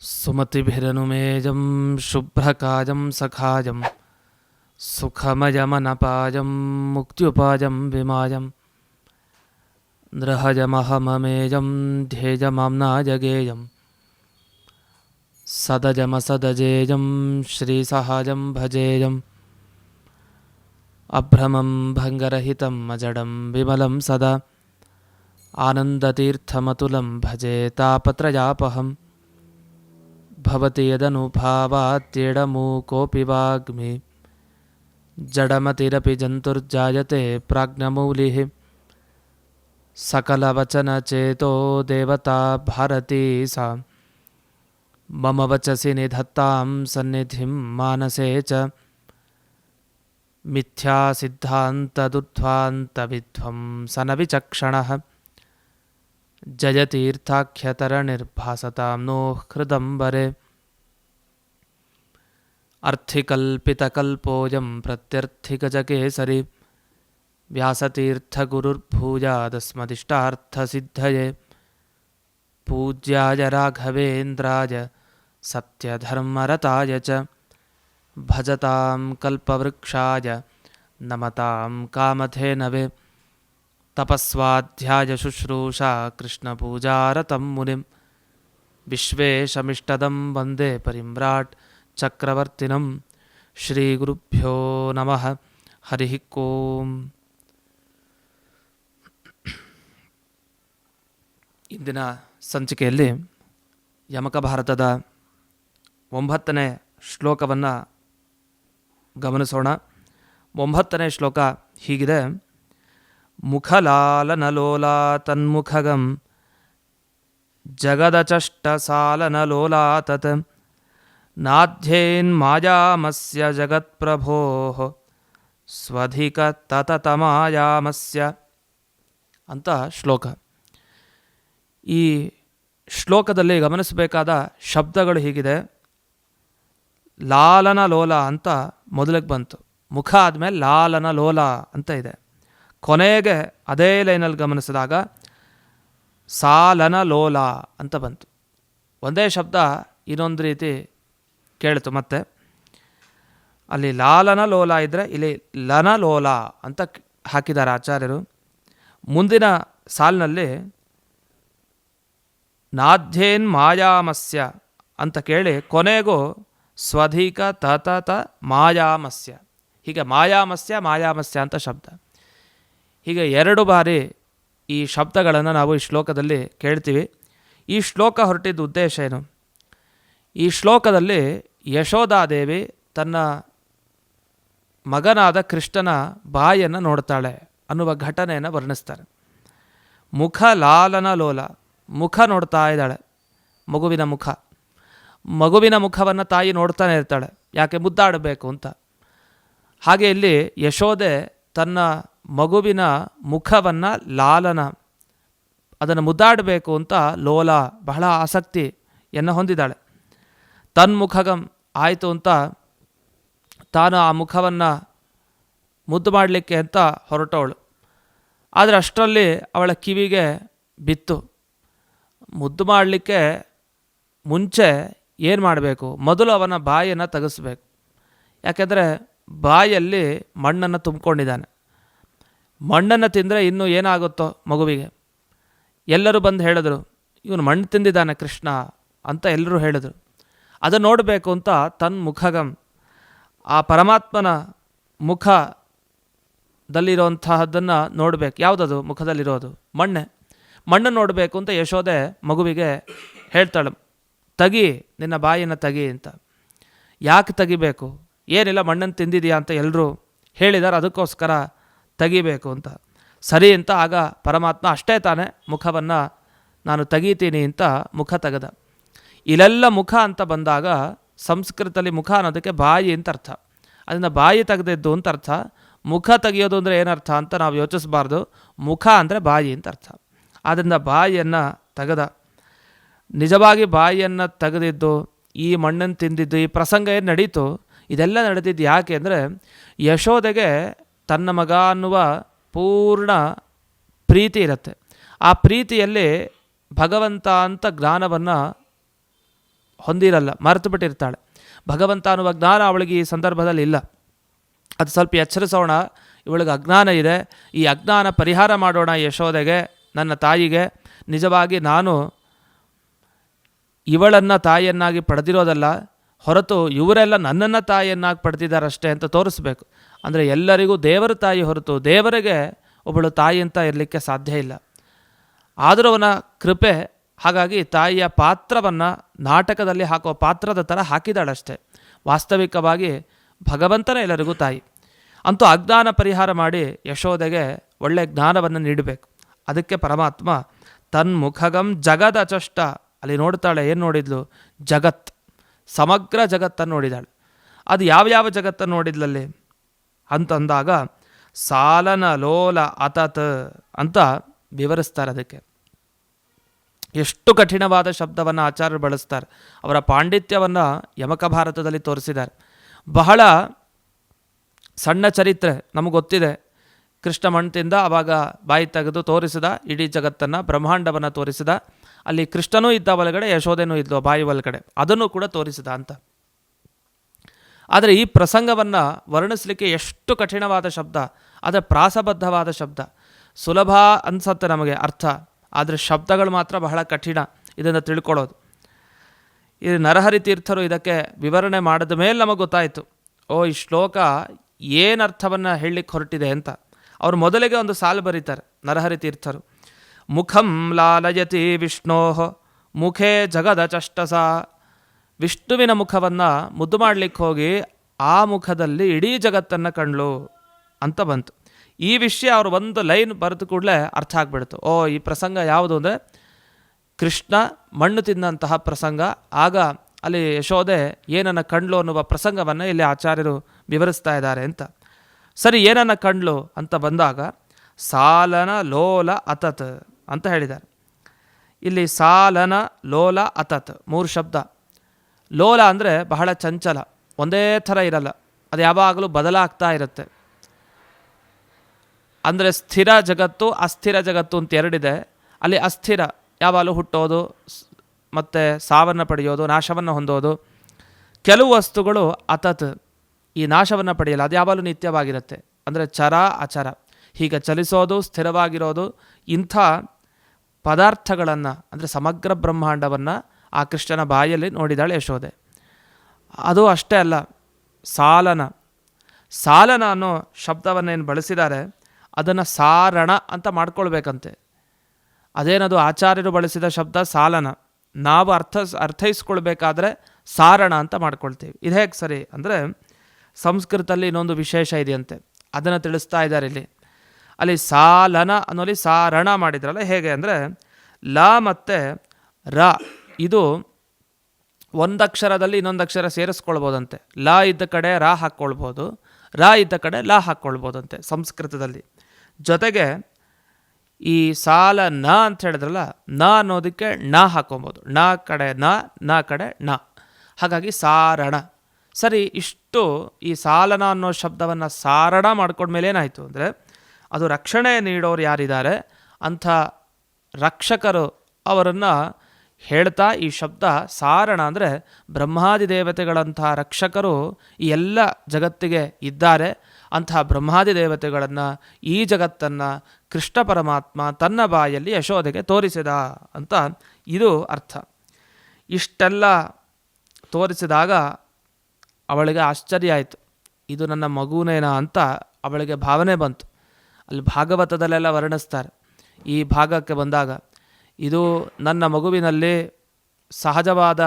सुमतिभिरनुमेयं शुभ्रकायं सखायं सुखमयमनपायं मुक्त्युपायं विमायं नृहजमहममेयं ध्येयमाम्नायगेयं सदजमसदजेयं श्रीसहायं भजेयम् अभ्रमं भङ्गरहितं अजडं विमलं सदा आनन्दतीर्थमतुलं भजे तापत्रयापहम्। भवति यदनुभावात्येडमूकोऽपि वाग्मि। जडमतिरपि जन्तुर्जायते प्राज्ञमौलिः। सकलवचनचेतो देवता भारती सा। मम वचसि निधत्तां सन्निधिं मानसे च। मिथ्यासिद्धान्तदुध्वान्तविध्वंसनविचक्षणः जयतीर्थाख्यतरनिर्भासतां नो हृदम्बरे अर्थिकल्पितकल्पोऽयं प्रत्यर्थिगजकेसरि। व्यासतीर्थगुरुर्भूयादस्मदिष्टार्थसिद्धये पूज्याय राघवेन्द्राय सत्यधर्मरताय च। भजतां कल्पवृक्षाय नमतां कामधेनवे तपस्वाध्यायशुश्रूषा कृष्णपूजारतं मुनिं विश्वेशमिष्टदं वन्दे परिम्राट् ಚಕ್ರವರ್ತಿನಂ ಶ್ರೀ ಗುರುಭ್ಯೋ ನಮಃ ಹರಿ ಓಂ ಇಂದಿನ ಸಂಚಿಕೆಯಲ್ಲಿ ಯಮಕ ಭಾರತದ ಒಂಬತ್ತನೇ ಶ್ಲೋಕವನ್ನು ಗಮನಿಸೋಣ ಒಂಬತ್ತನೇ ಶ್ಲೋಕ ಹೀಗಿದೆ ಮುಖಲಾಲನಲೋಲಾ ತನ್ಮುಖಗಂ ಜಗದಚಷ್ಟಸಾಲನಲೋಲಾ ತತ್ ನಾಧ್ಯೇನ್ಮಾಯಾಮಸ್ಯ ಜಗತ್ಪ್ರಭೋ ಸ್ವಧಿಕ ತತತಮಾಯಾಮಸ್ಯ ಅಂತ ಶ್ಲೋಕ. ಈ ಶ್ಲೋಕದಲ್ಲಿ ಗಮನಿಸಬೇಕಾದ ಶಬ್ದಗಳು ಹೀಗಿದೆ. ಲಾಲನ ಲೋಲ ಅಂತ ಮೊದಲಿಗೆ ಬಂತು. ಮುಖ ಆದಮೇಲೆ ಲಾಲನ ಲೋಲ ಅಂತ ಇದೆ. ಕೊನೆಗೆ ಅದೇ ಲೈನಲ್ಲಿ ಗಮನಿಸಿದಾಗ, ಸಾಲನ ಲೋಲ ಅಂತ ಬಂತು. ಒಂದೇ ಶಬ್ದ ಇನ್ನೊಂದು ರೀತಿ ಕೇಳಿತು ಮತ್ತೆ. ಅಲ್ಲಿ ಲಾಲನ ಲೋಲ ಇದ್ದರೆ ಇಲ್ಲಿ ಲನ ಲೋಲ ಅಂತ ಹಾಕಿದ್ದಾರೆ ಆಚಾರ್ಯರು. ಮುಂದಿನ ಸಾಲಿನಲ್ಲಿ ನಾಧ್ಯೇನ್ ಮಾಯಾಮಸ್ಯ ಅಂತ ಕೇಳಿ ಕೊನೆಗೂ ಸ್ವಧಿಕ ತತತ ಮಾಯಾಮಸ್ಯ. ಹೀಗೆ ಮಾಯಾಮಸ್ಯ ಮಾಯಾಮಸ್ಯ ಅಂತ ಶಬ್ದ. ಹೀಗೆ ಎರಡು ಬಾರಿ ಈ ಶಬ್ದಗಳನ್ನು ನಾವು ಈ ಶ್ಲೋಕದಲ್ಲಿ ಕೇಳ್ತೀವಿ. ಈ ಶ್ಲೋಕ ಹೊರಟಿದ್ದ ಉದ್ದೇಶ ಏನು? ಈ ಶ್ಲೋಕದಲ್ಲಿ ಯಶೋಧಾದೇವಿ ತನ್ನ ಮಗನಾದ ಕೃಷ್ಣನ ಬಾಯನ್ನು ನೋಡ್ತಾಳೆ ಅನ್ನುವ ಘಟನೆಯನ್ನು ವರ್ಣಿಸ್ತಾರೆ. ಮುಖ ಲಾಲನ ಲೋಲ, ಮುಖ ನೋಡ್ತಾ ಇದ್ದಾಳೆ, ಮಗುವಿನ ಮುಖ. ಮಗುವಿನ ಮುಖವನ್ನು ತಾಯಿ ನೋಡ್ತಾನೆ ಇರ್ತಾಳೆ, ಯಾಕೆ ಮುದ್ದಾಡಬೇಕು ಅಂತ. ಹಾಗೆ ಇಲ್ಲಿ ಯಶೋದೆ ತನ್ನ ಮಗುವಿನ ಮುಖವನ್ನು ಲಾಲನ, ಅದನ್ನು ಮುದ್ದಾಡಬೇಕು ಅಂತ ಲೋಲ ಬಹಳ ಆಸಕ್ತಿಯನ್ನು ಹೊಂದಿದ್ದಾಳೆ. ತನ್ಮುಖಗಂ ಆಯಿತು ಅಂತ ತಾನು ಆ ಮುಖವನ್ನು ಮುದ್ದು ಮಾಡಲಿಕ್ಕೆ ಅಂತ ಹೊರಟವಳು. ಆದರೆ ಅಷ್ಟರಲ್ಲಿ ಅವಳ ಕಿವಿಗೆ ಬಿತ್ತು. ಮುದ್ದು ಮಾಡಲಿಕ್ಕೆ ಮುಂಚೆ ಏನು ಮಾಡಬೇಕು? ಮೊದಲು ಅವನ ಬಾಯಿಯನ್ನು ತೆಗೆಸ್ಬೇಕು. ಯಾಕೆಂದರೆ ಬಾಯಲ್ಲಿ ಮಣ್ಣನ್ನು ತುಂಬಿಕೊಂಡಿದ್ದಾನೆ. ಮಣ್ಣನ್ನು ತಿಂದರೆ ಇನ್ನೂ ಏನಾಗುತ್ತೋ ಮಗುವಿಗೆ? ಎಲ್ಲರೂ ಬಂದು ಹೇಳಿದರು, ಇವನು ಮಣ್ಣು ತಿಂದಿದ್ದಾನೆ ಕೃಷ್ಣ ಅಂತ ಎಲ್ಲರೂ ಹೇಳಿದರು. ಅದನ್ನು ನೋಡಬೇಕು ಅಂತ ತನ್ನ ಮುಖಗಂ ಆ ಪರಮಾತ್ಮನ ಮುಖದಲ್ಲಿರುವಂತಹದ್ದನ್ನು ನೋಡಬೇಕು. ಯಾವುದದು ಮುಖದಲ್ಲಿರೋದು? ಮಣ್ಣೆ. ಮಣ್ಣು ನೋಡಬೇಕು ಅಂತ ಯಶೋದೆ ಮಗುವಿಗೆ ಹೇಳ್ತಾಳೆ, ತಗಿ, ನಿನ್ನ ಬಾಯಿನ ತಗಿ ಅಂತ. ಯಾಕೆ ತೆಗಿಬೇಕು? ಏನಿಲ್ಲ, ಮಣ್ಣನ್ನು ತಿಂದಿದೆಯಾ ಅಂತ ಎಲ್ಲರೂ ಹೇಳಿದಾರೆ. ಅದಕ್ಕೋಸ್ಕರ ತೆಗಿಬೇಕು ಅಂತ. ಸರಿ ಅಂತ ಆಗ ಪರಮಾತ್ಮ ಅಷ್ಟೇ ತಾನೇ ಮುಖವನ್ನು ನಾನು ತೆಗಿತೀನಿ ಅಂತ ಮುಖ ತೆಗೆದ. ಇಲ್ಲೆಲ್ಲ ಮುಖ ಅಂತ ಬಂದಾಗ ಸಂಸ್ಕೃತದಲ್ಲಿ ಮುಖ ಅನ್ನೋದಕ್ಕೆ ಬಾಯಿ ಅಂತ ಅರ್ಥ. ಅದನ್ನು ಬಾಯಿ ತೆಗೆದಿದ್ದು ಅಂತ ಅರ್ಥ. ಮುಖ ತೆಗೆಯೋದು ಅಂದರೆ ಏನರ್ಥ ಅಂತ ನಾವು ಯೋಚಿಸಬಾರ್ದು. ಮುಖ ಅಂದರೆ ಬಾಯಿ ಅಂತ ಅರ್ಥ. ಆದ್ದರಿಂದ ಬಾಯಿಯನ್ನು ತೆಗೆದ. ನಿಜವಾಗಿ ಬಾಯಿಯನ್ನು ತೆಗೆದಿದ್ದು, ಈ ಮಣ್ಣನ್ನು ತಿಂದಿದ್ದು, ಈ ಪ್ರಸಂಗ ಏನು ನಡೀತು? ಇದೆಲ್ಲ ನಡೆದಿದ್ದು ಯಾಕೆ ಅಂದರೆ ಯಶೋದೆಗೆ ತನ್ನ ಮಗ ಅನ್ನುವ ಪೂರ್ಣ ಪ್ರೀತಿ ಇರುತ್ತೆ. ಆ ಪ್ರೀತಿಯಲ್ಲಿ ಭಗವಂತ ಅಂತ ಜ್ಞಾನವನ್ನು ಹೊಂದಿರಲ್ಲ, ಮರೆತು ಬಿಟ್ಟಿರ್ತಾಳೆ. ಭಗವಂತ ಅನ್ನುವ ಜ್ಞಾನ ಅವಳಿಗೆ ಈ ಸಂದರ್ಭದಲ್ಲಿ ಇಲ್ಲ. ಅದು ಸ್ವಲ್ಪ ಎಚ್ಚರಿಸೋಣ, ಇವಳಿಗೆ ಅಜ್ಞಾನ ಇದೆ. ಈ ಅಜ್ಞಾನ ಪರಿಹಾರ ಮಾಡೋಣ ಯಶೋದೆಗೆ ನನ್ನ ತಾಯಿಗೆ. ನಿಜವಾಗಿ ನಾನು ಇವಳನ್ನು ತಾಯಿಯನ್ನಾಗಿ ಪಡೆದಿರೋದಲ್ಲ, ಹೊರತು ಇವರೆಲ್ಲ ನನ್ನನ್ನು ತಾಯಿಯನ್ನಾಗಿ ಪಡೆದಿದ್ದಾರಷ್ಟೇ ಅಂತ ತೋರಿಸ್ಬೇಕು. ಅಂದರೆ ಎಲ್ಲರಿಗೂ ದೇವರ ತಾಯಿ ಹೊರತು ದೇವರಿಗೆ ಒಬ್ಬಳು ತಾಯಿ ಅಂತ ಇರಲಿಕ್ಕೆ ಸಾಧ್ಯ ಇಲ್ಲ. ಆದರೂ ಅವನ ಕೃಪೆ, ಹಾಗಾಗಿ ತಾಯಿಯ ಪಾತ್ರವನ್ನು ನಾಟಕದಲ್ಲಿ ಹಾಕುವ ಪಾತ್ರದ ಥರ ಹಾಕಿದಾಳಷ್ಟೇ ವಾಸ್ತವಿಕವಾಗಿ ಭಗವಂತನೇ ಎಲ್ಲರಿಗೂ ತಾಯಿ. ಅಂತೂ ಅಜ್ಞಾನ ಪರಿಹಾರ ಮಾಡಿ ಯಶೋದೆಗೆ ಒಳ್ಳೆಯ ಜ್ಞಾನವನ್ನು ನೀಡಬೇಕು. ಅದಕ್ಕೆ ಪರಮಾತ್ಮ, ತನ್ಮುಖಗಂ ಜಗದ ಚಷ್ಟ. ಅಲ್ಲಿ ನೋಡ್ತಾಳೆ, ಏನು ನೋಡಿದ್ಲು? ಜಗತ್. ಸಮಗ್ರ ಜಗತ್ತನ್ನು ನೋಡಿದಾಳೆ. ಅದು ಯಾವ್ಯಾವ ಜಗತ್ತನ್ನು ನೋಡಿದ್ಲಲ್ಲಿ? ಅಂತಂದಾಗ ಸಾಲನ ಲೋಲ ಅತತ್ ಅಂತ ವಿವರಿಸ್ತಾರೆ ಅದಕ್ಕೆ. ಎಷ್ಟು ಕಠಿಣವಾದ ಶಬ್ದವನ್ನು ಆಚಾರ್ಯರು ಬಳಸ್ತಾರೆ. ಅವರ ಪಾಂಡಿತ್ಯವನ್ನು ಯಮಕ ಭಾರತದಲ್ಲಿ ತೋರಿಸಿದ್ದಾರೆ. ಬಹಳ ಸಣ್ಣ ಚರಿತ್ರೆ ನಮಗೆ ಗೊತ್ತಿದೆ. ಕೃಷ್ಣ ಮಣ್ತಿಂದ ಆವಾಗ ಬಾಯಿ ತೆಗೆದು ತೋರಿಸಿದ, ಇಡೀ ಜಗತ್ತನ್ನು ಬ್ರಹ್ಮಾಂಡವನ್ನು ತೋರಿಸಿದ, ಅಲ್ಲಿ ಕೃಷ್ಣನೂ ಇದ್ದ ಒಳಗಡೆ, ಯಶೋಧೆನೂ ಇದ್ದೋ ಬಾಯಿ ಒಳಗಡೆ. ಅದನ್ನು ಕೂಡ ತೋರಿಸಿದ ಅಂತ. ಆದರೆ ಈ ಪ್ರಸಂಗವನ್ನು ವರ್ಣಿಸಲಿಕ್ಕೆ ಎಷ್ಟು ಕಠಿಣವಾದ ಶಬ್ದ, ಆದರೆ ಪ್ರಾಸಬದ್ಧವಾದ ಶಬ್ದ. ಸುಲಭ ಅನ್ಸತ್ತೆ ನಮಗೆ ಅರ್ಥ, ಆದರೆ ಶಬ್ದಗಳು ಮಾತ್ರ ಬಹಳ ಕಠಿಣ ಇದನ್ನು ತಿಳ್ಕೊಳ್ಳೋದು. ಈ ನರಹರಿ ತೀರ್ಥರು ಇದಕ್ಕೆ ವಿವರಣೆ ಮಾಡಿದ ಮೇಲೆ ನಮಗೆ ಗೊತ್ತಾಯಿತು, ಓ, ಈ ಶ್ಲೋಕ ಏನು ಅರ್ಥವನ್ನು ಹೇಳಲಿಕ್ಕೆ ಹೊರಟಿದೆ ಅಂತ. ಅವರು ಮೊದಲಿಗೆ ಒಂದು ಸಾಲು ಬರೀತಾರೆ, ನರಹರಿ ತೀರ್ಥರು. ಮುಖಂ ಲಾಲಯತಿ ವಿಷ್ಣೋ, ಮುಖೇ ಜಗದ ಚಷ್ಟಸ. ವಿಷ್ಣುವಿನ ಮುಖವನ್ನು ಮುದ್ದು ಮಾಡಲಿಕ್ಕೆ ಹೋಗಿ ಆ ಮುಖದಲ್ಲಿ ಇಡೀ ಜಗತ್ತನ್ನು ಕಂಡ್ಲು ಅಂತ ಬಂತು. ಈ ವಿಷಯ ಅವರು ಒಂದು ಲೈನ್ ಬರೆದು ಕೂಡಲೇ ಅರ್ಥ ಆಗ್ಬಿಡ್ತು. ಓ, ಈ ಪ್ರಸಂಗ ಯಾವುದು ಅಂದರೆ ಕೃಷ್ಣ ಮಣ್ಣು ತಿಂದಂತಹ ಪ್ರಸಂಗ. ಆಗ ಅಲ್ಲಿ ಯಶೋದೆ ಏನನ್ನ ಕಂಡ್ಲು ಅನ್ನುವ ಪ್ರಸಂಗವನ್ನು ಇಲ್ಲಿ ಆಚಾರ್ಯರು ವಿವರಿಸ್ತಾ ಇದ್ದಾರೆ ಅಂತ. ಸರಿ, ಏನನ್ನ ಕಂಡ್ಲು ಅಂತ ಬಂದಾಗ ಸಾಲನ ಲೋಲ ಅತತ್ ಅಂತ ಹೇಳಿದ್ದಾರೆ. ಇಲ್ಲಿ ಸಾಲನ ಲೋಲ ಅತತ್ ಮೂರು ಶಬ್ದ. ಲೋಲ ಅಂದರೆ ಬಹಳ ಚಂಚಲ, ಒಂದೇ ಥರ ಇರಲ್ಲ, ಅದು ಯಾವಾಗಲೂ ಬದಲಾಗ್ತಾ ಇರುತ್ತೆ. ಅಂದರೆ ಸ್ಥಿರ ಜಗತ್ತು, ಅಸ್ಥಿರ ಜಗತ್ತು ಅಂತ ಎರಡಿದೆ. ಅಲ್ಲಿ ಅಸ್ಥಿರ, ಯಾವಾಗಲೂ ಹುಟ್ಟೋದು ಮತ್ತು ಸಾವನ್ನು ಪಡೆಯೋದು, ನಾಶವನ್ನು ಹೊಂದೋದು. ಕೆಲವು ವಸ್ತುಗಳು ಅತತ್, ಈ ನಾಶವನ್ನು ಪಡೆಯಲ್ಲ, ಅದು ಯಾವಾಗಲೂ ನಿತ್ಯವಾಗಿರುತ್ತೆ. ಅಂದರೆ ಚರ, ಅಚರ. ಹೀಗೆ ಚಲಿಸೋದು, ಸ್ಥಿರವಾಗಿರೋದು, ಇಂಥ ಪದಾರ್ಥಗಳನ್ನು, ಅಂದರೆ ಸಮಗ್ರ ಬ್ರಹ್ಮಾಂಡವನ್ನು ಆ ಕೃಷ್ಣನ ಬಾಯಲ್ಲಿ ನೋಡಿದಾಳೆ ಯಶೋದೆ ಅದು ಅಷ್ಟೇ ಅಲ್ಲ, ಸಾಲನ. ಸಾಲನ ಅನ್ನೋ ಶಬ್ದವನ್ನೇನು ಬಳಸಿದ್ದಾರೆ ಅದನ್ನು ಸಾರಣ ಅಂತ ಮಾಡ್ಕೊಳ್ಬೇಕಂತೆ. ಅದೇನದು ಆಚಾರ್ಯರು ಬಳಸಿದ ಶಬ್ದ? ಸಾಲನ. ನಾವು ಅರ್ಥ, ಅರ್ಥೈಸ್ಕೊಳ್ಬೇಕಾದ್ರೆ ಸಾರಣ ಅಂತ ಮಾಡ್ಕೊಳ್ತೀವಿ. ಇದು ಹೇಗೆ ಸರಿ ಅಂದರೆ, ಸಂಸ್ಕೃತದಲ್ಲಿ ಇನ್ನೊಂದು ವಿಶೇಷ ಇದೆಯಂತೆ. ಅದನ್ನು ತಿಳಿಸ್ತಾ ಇದ್ದಾರೆ ಇಲ್ಲಿ. ಅಲ್ಲಿ ಸಾಲನ ಅನ್ನೋಲ್ಲಿ ಸಾರಣ ಮಾಡಿದ್ರಲ್ಲ, ಹೇಗೆ ಅಂದರೆ, ಲ ಮತ್ತು ರ. ಇದು ಒಂದಕ್ಷರದಲ್ಲಿ ಇನ್ನೊಂದು ಅಕ್ಷರ ಸೇರಿಸ್ಕೊಳ್ಬೋದಂತೆ. ಲ ಇದ್ದ ಕಡೆ ರಾ ಹಾಕ್ಕೊಳ್ಬೋದು, ರಾ ಇದ್ದ ಕಡೆ ಲಾ ಹಾಕ್ಕೊಳ್ಬೋದಂತೆ ಸಂಸ್ಕೃತದಲ್ಲಿ. ಜೊತೆಗೆ ಈ ಸಾಲ ನ ಅಂತ ಹೇಳಿದ್ರಲ್ಲ, ನ ಅನ್ನೋದಕ್ಕೆ ಣ ಹಾಕೊಬೋದು ನ ಕಡೆ ನ ನ ಕಡೆ ಣ. ಹಾಗಾಗಿ ಸಾರಣ. ಸರಿ, ಇಷ್ಟು ಈ ಸಾಲನ ಅನ್ನೋ ಶಬ್ದವನ್ನು ಸಾರಣ ಮಾಡ್ಕೊಂಡ್ಮೇಲೆ ಏನಾಯಿತು ಅಂದರೆ, ಅದು ರಕ್ಷಣೆ ನೀಡೋರು ಯಾರಿದ್ದಾರೆ, ಅಂಥ ರಕ್ಷಕರು ಅವರನ್ನು ಹೇಳ್ತಾ ಈ ಶಬ್ದ ಸಾರಣ ಅಂದರೆ ಬ್ರಹ್ಮಾದಿ ದೇವತೆಗಳಂಥ ರಕ್ಷಕರು ಈ ಎಲ್ಲ ಜಗತ್ತಿಗೆ ಇದ್ದಾರೆ. ಅಂತಹ ಬ್ರಹ್ಮಾದಿ ದೇವತೆಗಳನ್ನು ಈ ಜಗತ್ತನ್ನು ಕೃಷ್ಣ ಪರಮಾತ್ಮ ತನ್ನ ಬಾಯಲ್ಲಿ ಯಶೋಧೆಗೆ ತೋರಿಸಿದ ಅಂತ ಇದು ಅರ್ಥ. ಇಷ್ಟೆಲ್ಲ ತೋರಿಸಿದಾಗ ಅವಳಿಗೆ ಆಶ್ಚರ್ಯ ಆಯಿತು. ಇದು ನನ್ನ ಮಗುನೇನಾ ಅಂತ ಅವಳಿಗೆ ಭಾವನೆ ಬಂತು. ಅಲ್ಲಿ ಭಾಗವತದಲ್ಲೆಲ್ಲ ವರ್ಣಿಸ್ತಾರೆ. ಈ ಭಾಗಕ್ಕೆ ಬಂದಾಗ ಇದು ನನ್ನ ಮಗುವಿನಲ್ಲಿ ಸಹಜವಾದ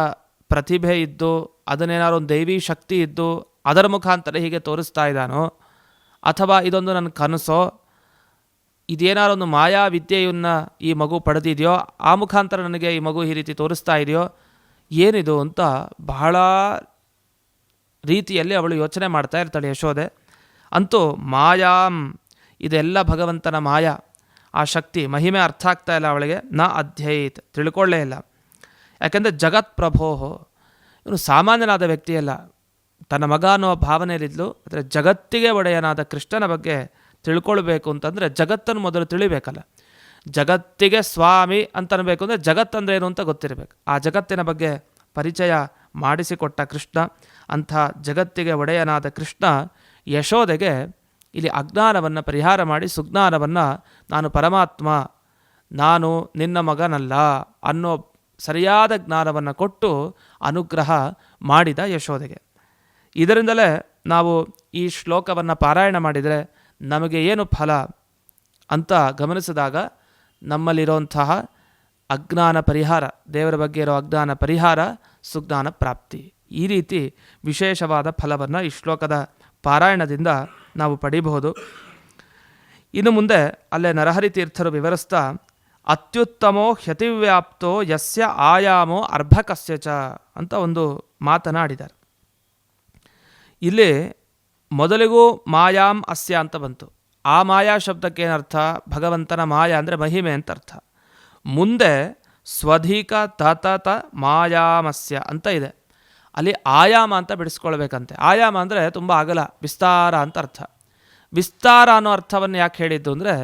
ಪ್ರತಿಭೆ ಇದ್ದು, ಅದನ್ನೇನಾದ್ರು ಒಂದು ದೈವಿ ಶಕ್ತಿ ಇದ್ದು, ಅದರ ಮುಖಾಂತರ ಹೀಗೆ ತೋರಿಸ್ತಾ ಇದ್ದಾನೋ, ಅಥವಾ ಇದೊಂದು ನನ್ನ ಕನಸೋ, ಇದೇನಾದ್ರು ಒಂದು ಮಾಯಾ ವಿದ್ಯೆಯನ್ನು ಈ ಮಗು ಪಡೆದಿದೆಯೋ, ಆ ಮುಖಾಂತರ ನನಗೆ ಈ ಮಗು ಈ ರೀತಿ ತೋರಿಸ್ತಾ ಇದೆಯೋ, ಏನಿದು ಅಂತ ಬಹಳ ರೀತಿಯಲ್ಲಿ ಅವಳು ಯೋಚನೆ ಮಾಡ್ತಾ ಇರ್ತಾಳೆ ಯಶೋದೆ ಅಂತೂ ಮಾಯಾಂ, ಇದೆಲ್ಲ ಭಗವಂತನ ಮಾಯಾ. ಆ ಶಕ್ತಿ ಮಹಿಮೆ ಅರ್ಥ ಆಗ್ತಾ ಇಲ್ಲ ಅವಳಿಗೆ. ನ ಅಧ್ಯಯಿತ್. ತಿಳ್ಕೊಳ್ಳೇ ಇಲ್ಲ. ಯಾಕೆಂದರೆ ಜಗತ್ ಪ್ರಭೋಹೋ ಇವನು ಸಾಮಾನ್ಯನಾದ ವ್ಯಕ್ತಿಯಲ್ಲ. ತನ್ನ ಮಗ ಅನ್ನೋ ಭಾವನೆಯಲ್ಲಿದ್ದಲು ಆದರೆ ಜಗತ್ತಿಗೆ ಒಡೆಯನಾದ ಕೃಷ್ಣನ ಬಗ್ಗೆ ತಿಳ್ಕೊಳ್ಬೇಕು ಅಂತಂದರೆ ಜಗತ್ತನ್ನು ಮೊದಲು ತಿಳಿಬೇಕಲ್ಲ. ಜಗತ್ತಿಗೆ ಸ್ವಾಮಿ ಅಂತನಬೇಕು ಅಂದರೆ ಜಗತ್ತಂದ್ರೆ ಏನು ಅಂತ ಗೊತ್ತಿರಬೇಕು. ಆ ಜಗತ್ತಿನ ಬಗ್ಗೆ ಪರಿಚಯ ಮಾಡಿಸಿಕೊಟ್ಟ ಕೃಷ್ಣ, ಅಂಥ ಜಗತ್ತಿಗೆ ಒಡೆಯನಾದ ಕೃಷ್ಣ ಯಶೋದೆಗೆ ಇಲ್ಲಿ ಅಜ್ಞಾನವನ್ನು ಪರಿಹಾರ ಮಾಡಿ ಸುಜ್ಞಾನವನ್ನು ನಾನು ಪರಮಾತ್ಮ, ನಾನು ನಿನ್ನ ಮಗನಲ್ಲ ಅನ್ನೋ ಸರಿಯಾದ ಜ್ಞಾನವನ್ನು ಕೊಟ್ಟು ಅನುಗ್ರಹ ಮಾಡಿದ ಯಶೋದೆಗೆ ಇದರಿಂದಲೇ ನಾವು ಈ ಶ್ಲೋಕವನ್ನು ಪಾರಾಯಣ ಮಾಡಿದರೆ ನಮಗೆ ಏನು ಫಲ ಅಂತ ಗಮನಿಸಿದಾಗ ನಮ್ಮಲ್ಲಿರುವಂತಹ ಅಜ್ಞಾನ ಪರಿಹಾರ, ದೇವರ ಬಗ್ಗೆ ಇರೋ ಅಜ್ಞಾನ ಪರಿಹಾರ, ಸುಜ್ಞಾನ ಪ್ರಾಪ್ತಿ. ಈ ರೀತಿ ವಿಶೇಷವಾದ ಫಲವನ್ನು ಈ ಶ್ಲೋಕದ ಪಾರಾಯಣದಿಂದ ನಾವು ಪಡೀಬಹುದು. ಇನ್ನು ಮುಂದೆ ಅಲ್ಲೇ ನರಹರಿ ತೀರ್ಥರು ವಿವರಿಸ್ತಾ, ಅತ್ಯುತ್ತಮೋ ಹ್ಯತಿವ್ಯಾಪ್ತೋ ಯಸ್ಯ ಆಯಾಮೋ ಅರ್ಭಕಸ್ಯ ಚ ಅಂತ ಒಂದು ಮಾತನಾಡಿದ್ದಾರೆ ಇಲ್ಲಿ ಮೊದಲಿಗೂ ಮಾಯಾಂ ಅಸ್ಯ ಅಂತ ಬಂತು. ಆ ಮಾಯಾ ಶಬ್ದಕ್ಕೆ ಏನರ್ಥ? ಭಗವಂತನ ಮಾಯಾ ಅಂದರೆ ಮಹಿಮೆ ಅಂತ ಅರ್ಥ. ಮುಂದೆ ಸ್ವಧಿಕ ತತತ ಮಾಯಾಮಸ್ಯ ಅಂತ ಇದೆ. ಅಲ್ಲಿ ಆಯಾಮ ಅಂತ ಬಿಡಿಸ್ಕೊಳ್ಬೇಕಂತೆ. ಆಯಾಮ ಅಂದರೆ ತುಂಬ ಅಗಲ, ವಿಸ್ತಾರ ಅಂತ ಅರ್ಥ. ವಿಸ್ತಾರ ಅನ್ನೋ ಅರ್ಥವನ್ನು ಯಾಕೆ ಹೇಳಿದ್ದು ಅಂದರೆ,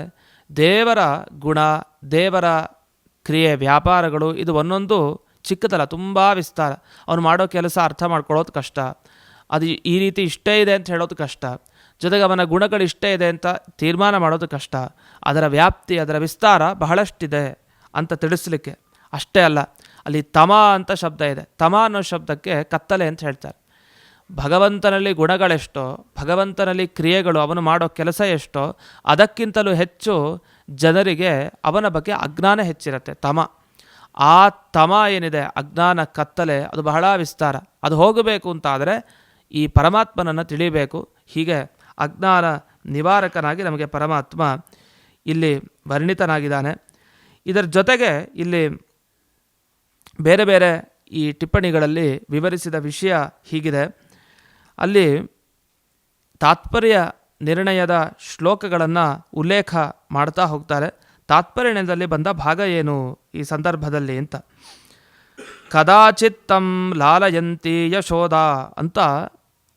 ದೇವರ ಗುಣ, ದೇವರ ಕ್ರಿಯೆ, ವ್ಯಾಪಾರಗಳು ಇದು ಒಂದೊಂದು ಚಿಕ್ಕದಲ್ಲ, ತುಂಬ ವಿಸ್ತಾರ. ಅವನು ಮಾಡೋ ಕೆಲಸ ಅರ್ಥ ಮಾಡ್ಕೊಳ್ಳೋದು ಕಷ್ಟ. ಅದು ಈ ರೀತಿ ಇಷ್ಟೇ ಇದೆ ಅಂತ ಹೇಳೋದು ಕಷ್ಟ. ಜೊತೆಗೆ ಅವನ ಗುಣಗಳು ಇಷ್ಟೇ ಇದೆ ಅಂತ ತೀರ್ಮಾನ ಮಾಡೋದು ಕಷ್ಟ. ಅದರ ವ್ಯಾಪ್ತಿ, ಅದರ ವಿಸ್ತಾರ ಬಹಳಷ್ಟಿದೆ ಅಂತ ತಿಳಿಸ್ಲಿಕ್ಕೆ. ಅಷ್ಟೇ ಅಲ್ಲ. ಅಲ್ಲಿ ತಮ ಅಂತ ಶಬ್ದ ಇದೆ. ತಮ ಅನ್ನೋ ಶಬ್ದಕ್ಕೆ ಕತ್ತಲೆ ಅಂತ ಹೇಳ್ತಾರೆ. ಭಗವಂತನಲ್ಲಿ ಗುಣಗಳೆಷ್ಟೋ, ಭಗವಂತನಲ್ಲಿ ಕ್ರಿಯೆಗಳು, ಅವನು ಮಾಡೋ ಕೆಲಸ ಎಷ್ಟೋ, ಅದಕ್ಕಿಂತಲೂ ಹೆಚ್ಚು ಜನರಿಗೆ ಅವನ ಬಗ್ಗೆ ಅಜ್ಞಾನ ಹೆಚ್ಚಿರುತ್ತೆ, ತಮ. ಆ ತಮ ಏನಿದೆ, ಅಜ್ಞಾನ, ಕತ್ತಲೆ, ಅದು ಬಹಳ ವಿಸ್ತಾರ. ಅದು ಹೋಗಬೇಕು ಅಂತಾದರೆ ಈ ಪರಮಾತ್ಮನನ್ನು ತಿಳಿಬೇಕು. ಹೀಗೆ ಅಜ್ಞಾನ ನಿವಾರಕನಾಗಿ ನಮಗೆ ಪರಮಾತ್ಮ ಇಲ್ಲಿ ವರ್ಣಿತನಾಗಿದ್ದಾನೆ. ಇದರ ಜೊತೆಗೆ ಇಲ್ಲಿ ಬೇರೆ ಬೇರೆ ಈ ಟಿಪ್ಪಣಿಗಳಲ್ಲಿ ವಿವರಿಸಿದ ವಿಷಯ ಹೀಗಿದೆ. ಅಲ್ಲಿ ತಾತ್ಪರ್ಯ ನಿರ್ಣಯದ ಶ್ಲೋಕಗಳನ್ನು ಉಲ್ಲೇಖ ಮಾಡ್ತಾ ಹೋಗ್ತಾರೆ. ತಾತ್ಪರ್ಯದಲ್ಲಿ ಬಂದ ಭಾಗ ಏನು ಈ ಸಂದರ್ಭದಲ್ಲಿ ಅಂತ. ಕದಾಚಿತ್ ತಂ ಲಾಲಯಂತಿ ಯಶೋಧ ಅಂತ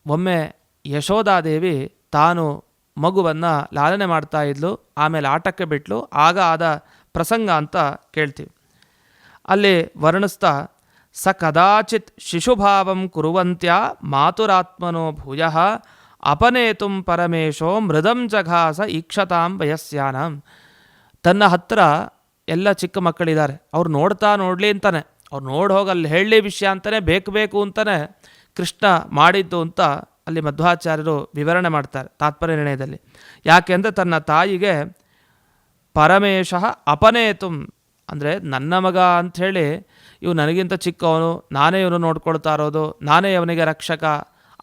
ಒಮ್ಮೆ ಯಶೋಧಾದೇವಿ ತಾನು ಮಗುವನ್ನು ಲಾಲನೆ ಮಾಡ್ತಾ ಇದ್ಲು, ಆಮೇಲೆ ಆಟಕ್ಕೆ ಬಿಟ್ಲು, ಆಗ ಆದ ಪ್ರಸಂಗ ಅಂತ ಕೇಳ್ತೀವಿ. ಅಲ್ಲಿ ವರ್ಣಿಸ್ತಾ, ಸ ಕದಾಚಿತ್ ಶಿಶುಭಾವಂ ಕುರುವಂತ್ಯ ಮಾತುರಾತ್ಮನೋ ಭೂಯ, ಅಪನೇತುಂ ಪರಮೇಶೋ ಮೃದಂ ಜಘಾಸ ಈಕ್ಷತಾಂ ವಯಸ್ಸಾನಂ ತನ್ನ ಹತ್ರ ಎಲ್ಲ ಚಿಕ್ಕ ಮಕ್ಕಳಿದ್ದಾರೆ. ಅವ್ರು ನೋಡ್ತಾ ನೋಡಲಿ ಅಂತಾನೆ. ಅವ್ರು ನೋಡಿ ಹೋಗಿ ಅಲ್ಲಿ ಹೇಳಲಿ ವಿಷಯ ಅಂತಲೇ ಬೇಕು ಬೇಕು ಅಂತಲೇ ಕೃಷ್ಣ ಮಾಡಿದ್ದು ಅಂತ ಅಲ್ಲಿ ಮಧ್ವಾಚಾರ್ಯರು ವಿವರಣೆ ಮಾಡ್ತಾರೆ ತಾತ್ಪರ್ಯ ನಿರ್ಣಯದಲ್ಲಿ. ಯಾಕೆಂದರೆ ತನ್ನ ತಾಯಿಗೆ ಪರಮೇಶ ಅಪನೇತುಂ ಅಂದರೆ ನನ್ನ ಮಗ ಅಂಥೇಳಿ ಇವು ನನಗಿಂತ ಚಿಕ್ಕವನು, ನಾನೇ ಇವನು ನೋಡ್ಕೊಳ್ತಾ ಇರೋದು, ನಾನೇ ಅವನಿಗೆ ರಕ್ಷಕ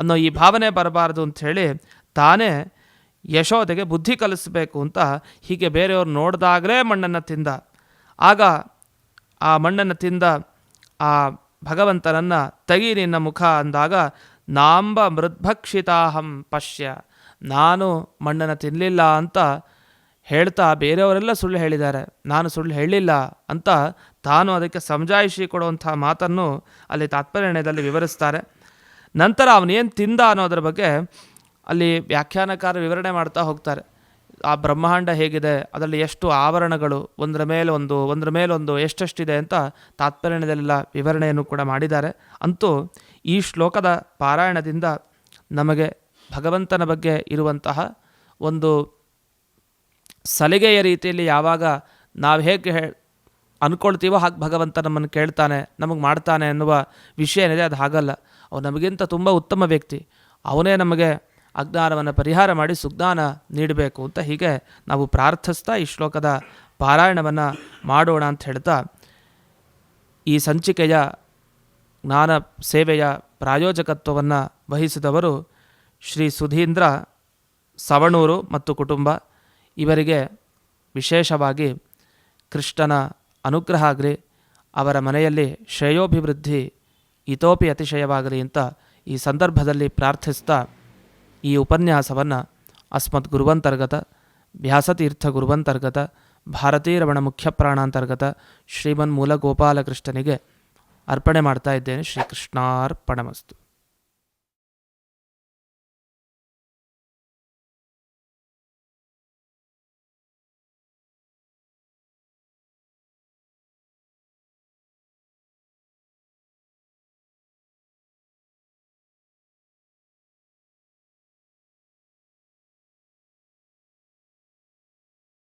ಅನ್ನೋ ಈ ಭಾವನೆ ಬರಬಾರ್ದು ಅಂಥೇಳಿ ತಾನೇ ಯಶೋದೆಗೆ ಬುದ್ಧಿ ಕಲಿಸಬೇಕು ಅಂತ ಹೀಗೆ ಬೇರೆಯವ್ರು ನೋಡಿದಾಗಲೇ ಮಣ್ಣನ್ನು ತಿಂದ. ಆಗ ಆ ಮಣ್ಣನ್ನು ತಿಂದ ಆ ಭಗವಂತನನ್ನು ತಗಿ ನಿನ್ನ ಮುಖ ಅಂದಾಗ, ನಾಂಬ ಮೃದ್ಭಕ್ಷಿತಾಹಂ ಪಶ್ಯ, ನಾನು ಮಣ್ಣನ್ನು ತಿನ್ನಲಿಲ್ಲ ಅಂತ ಹೇಳ್ತಾ ಬೇರೆಯವರೆಲ್ಲ ಸುಳ್ಳು ಹೇಳಿದ್ದಾರೆ. ನಾನು ಸುಳ್ಳು ಹೇಳಿಲ್ಲ ಅಂತ ತಾನು ಅದಕ್ಕೆ ಸಮಜಾಯಿಷಿ ಕೊಡುವಂಥ ಮಾತನ್ನು ಅಲ್ಲಿ ತಾತ್ಪರ್ಯದಲ್ಲಿ ವಿವರಿಸ್ತಾರೆ. ನಂತರ ಅವನೇನು ತಿಂದ ಅನ್ನೋದ್ರ ಬಗ್ಗೆ ಅಲ್ಲಿ ವ್ಯಾಖ್ಯಾನಕಾರ ವಿವರಣೆ ಮಾಡ್ತಾ ಹೋಗ್ತಾರೆ. ಆ ಬ್ರಹ್ಮಾಂಡ ಹೇಗಿದೆ, ಅದರಲ್ಲಿ ಎಷ್ಟು ಆವರಣಗಳು, ಒಂದರ ಮೇಲೆ ಒಂದು, ಒಂದರ ಮೇಲೊಂದು ಎಷ್ಟೆಷ್ಟಿದೆ ಅಂತ ತಾತ್ಪರ್ಯದಲ್ಲೆಲ್ಲ ವಿವರಣೆಯನ್ನು ಕೂಡ ಮಾಡಿದ್ದಾರೆ. ಅಂತೂ ಈ ಶ್ಲೋಕದ ಪಾರಾಯಣದಿಂದ ನಮಗೆ ಭಗವಂತನ ಬಗ್ಗೆ ಇರುವಂತಹ ಒಂದು ಸಲಿಗೆಯ ರೀತಿಯಲ್ಲಿ ಯಾವಾಗ ನಾವು ಹೇಗೆ ಹೇ ಅಂದ್ಕೊಳ್ತೀವೋ ಹಾಗೆ ಭಗವಂತ ನಮ್ಮನ್ನು ಕೇಳ್ತಾನೆ, ನಮಗೆ ಮಾಡ್ತಾನೆ ಅನ್ನುವ ವಿಷಯ ಏನಿದೆ ಅದು ಹಾಗಲ್ಲ. ಅವನು ನಮಗಿಂತ ತುಂಬ ಉತ್ತಮ ವ್ಯಕ್ತಿ. ಅವನೇ ನಮಗೆ ಅಜ್ಞಾನವನ್ನು ಪರಿಹಾರ ಮಾಡಿ ಸುಜ್ಞಾನ ನೀಡಬೇಕು ಅಂತ ಹೀಗೆ ನಾವು ಪ್ರಾರ್ಥಿಸ್ತಾ ಈ ಶ್ಲೋಕದ ಪಾರಾಯಣವನ್ನು ಮಾಡೋಣ ಅಂತ ಹೇಳ್ತಾ, ಈ ಸಂಚಿಕೆಯ ಜ್ಞಾನ ಸೇವೆಯ ಪ್ರಾಯೋಜಕತ್ವವನ್ನು ವಹಿಸಿದವರು ಶ್ರೀ ಸುಧೀಂದ್ರ ಸವಣೂರು ಮತ್ತು ಕುಟುಂಬ. ಇವರಿಗೆ ವಿಶೇಷವಾಗಿ ಕೃಷ್ಣನ ಅನುಗ್ರಹ ಆಗಲಿ ಅವರ ಮನೆಯಲ್ಲಿ ಶ್ರೇಯೋಭಿವೃದ್ಧಿ, ಇತೋಪಿ ಅತಿಶಯವಾಗಲಿ ಅಂತ ಈ ಸಂದರ್ಭದಲ್ಲಿ ಪ್ರಾರ್ಥಿಸ್ತಾ ಈ ಉಪನ್ಯಾಸವನ್ನು ಅಸ್ಮತ್ ಗುರುವಂತರ್ಗತ, ವ್ಯಾಸತೀರ್ಥ ಗುರುವಂತರ್ಗತ, ಭಾರತೀರಮಣ ಮುಖ್ಯ ಪ್ರಾಣಾಂತರ್ಗತ ಶ್ರೀಮನ್ ಮೂಲಗೋಪಾಲಕೃಷ್ಣನಿಗೆ ಅರ್ಪಣೆ ಮಾಡ್ತಾ ಇದ್ದೇನೆ. ಶ್ರೀಕೃಷ್ಣಾರ್ಪಣಮಸ್ತು.